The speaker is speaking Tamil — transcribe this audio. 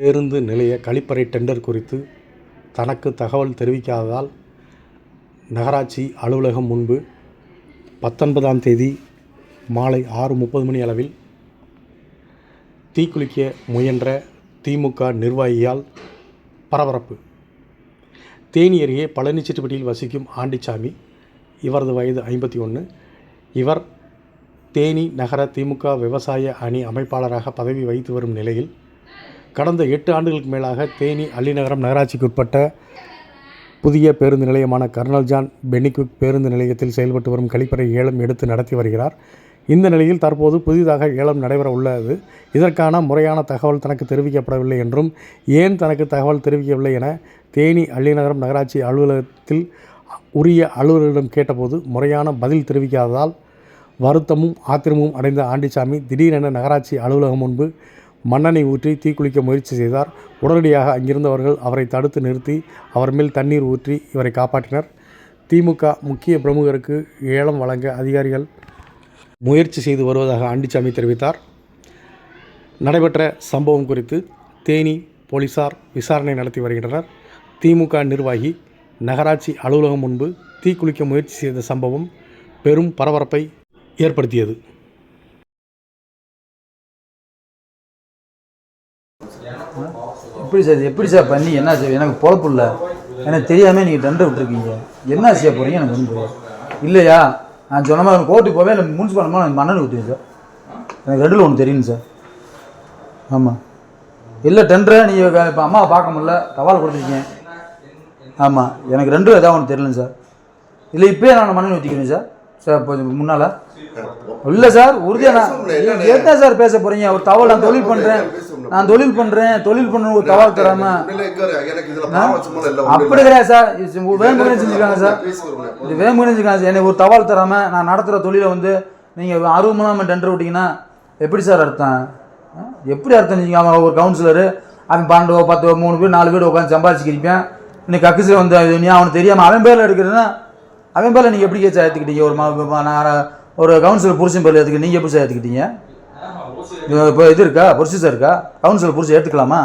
பேருந்து நிலைய கழிப்பறை டெண்டர் குறித்து தனக்கு தகவல் தெரிவிக்காததால் நகராட்சி அலுவலகம் முன்பு பத்தொன்பதாம் தேதி மாலை ஆறு முப்பது மணி அளவில் தீக்குளிக்க முயன்ற திமுக நிர்வாகியால் பரபரப்பு. தேனி அருகே பழனிச்சிட்டுப்பட்டியில் வசிக்கும் ஆண்டிச்சாமி இவரது வயது ஐம்பத்தி ஒன்று இவர் தேனி நகர திமுக விவசாய அணி அமைப்பாளராக பதவி வகித்து வரும் நிலையில் கடந்த எட்டு ஆண்டுகளுக்கு மேலாக தேனி அள்ளிநகரம் நகராட்சிக்கு உட்பட்ட புதிய பேருந்து நிலையமான கர்னல் ஜான் பெனிக்விக் பேருந்து நிலையத்தில் செயல்பட்டு வரும் கழிப்பறை ஏலம் எடுத்து நடத்தி வருகிறார். இந்த நிலையில் தற்போது புதிதாக ஏலம் நடைபெற உள்ளது. இதற்கான முறையான தகவல் தனக்கு தெரிவிக்கப்படவில்லை என்றும் ஏன் தனக்கு தகவல் தெரிவிக்கவில்லை என தேனி அள்ளிநகரம் நகராட்சி அலுவலகத்தில் உரிய அலுவலரிடம் கேட்டபோது முறையான பதில் தெரிவிக்காததால் வருத்தமும் ஆத்திரமும் அடைந்த ஆண்டிச்சாமி திடீரென நகராட்சி அலுவலகம் முன்பு மண்ணெண்ணை ஊற்றி தீக்குளிக்க முயற்சி செய்தார். உடனடியாக அங்கிருந்தவர்கள் அவரை தடுத்து நிறுத்தி அவர் மேல் தண்ணீர் ஊற்றி இவரை காப்பாற்றினர். திமுக முக்கிய பிரமுகருக்கு ஏலம் வழங்க அதிகாரிகள் முயற்சி செய்து வருவதாக ஆண்டிச்சாமி தெரிவித்தார். நடைபெற்ற சம்பவம் குறித்து தேனி போலீசார் விசாரணை நடத்தி வருகின்றனர். திமுக நிர்வாகி நகராட்சி அலுவலகம் முன்பு தீக்குளிக்க முயற்சி செய்த சம்பவம் பெரும் பரபரப்பை ஏற்படுத்தியது. எப்படி சார் இது எப்படி சார் பண்ணி என்ன சார் எனக்கு பொழப்பு இல்லை. எனக்கு தெரியாமல் நீங்கள் டெண்டர் விட்டுருக்கீங்க. என்ன செய்ய போகிறீங்க எனக்கு வந்து இல்லையா? நான் சொன்ன மாதிரி கோர்ட்டுக்கு போவேன் இல்லை முனிசிபல் எனக்கு மண்ணெண்ணெய் ஊற்றுவேன் சார். எனக்கு ரெண்டில் ஒன்று தெரியும் சார். ஆமாம் இல்லை டெண்டரை நீங்கள் இப்போ அம்மாவை பார்க்க முடியல. தவால் கொடுத்துருக்கீங்க ஆமாம் எனக்கு ரெண்டும் ஏதாவது ஒன்று தெரியல சார். இல்லை இப்போயே நான் மண்ணெண்ணெய் ஊற்றிக்கிறேன் சார். சார் இப்போ முன்னால். இல்லை சார் உறுதியாக நான் என்ன சார் பேச போகிறீங்க ஒரு தகவல் நான் தொழில் பண்ணுறேன் நான் தொழில் பண்ணுறேன் தொழில் பண்ண ஒரு பாவச்சமெல்லாம் இல்ல அப்படி கிடையாது சார். இது வேணுமுறை செஞ்சுருக்காங்க சார். இது வேணுமுறை செஞ்சுருக்காங்க சார். எனக்கு ஒரு தபால் தராமல் நான் நடத்துகிற தொழிலை வந்து நீங்கள் அறுபது டெண்டர் விட்டீங்கன்னா எப்படி சார் அர்த்தம்? எப்படி அர்த்தம் நீங்கள் அவன் ஒரு கவுன்சிலரு அவன் பன்னெண்டு பத்து மூணு பேர் நாலு பேர் உட்காந்து சம்பாதிச்சுக்கிருப்பேன். இன்னைக்கு கக்குசில் வந்து நீ அவனுக்கு தெரியாமல் அவன் பேரில் எடுக்கிறதுன்னா அவன் பேரில் நீங்கள் எப்படி கேச்சு ஏற்றுக்கிட்டீங்க ஒரு நான் ஒரு கவுன்சிலர் புருஷன் பேரில் ஏற்றுக்கிட்டு நீங்கள் எப்படி சார் ஏற்றுக்கிட்டீங்க இப்போ இது இருக்கா? ப்ரொசீஜர் இருக்கா? கவுன்சிலர் புருஷன் ஏற்றுக்கலாமா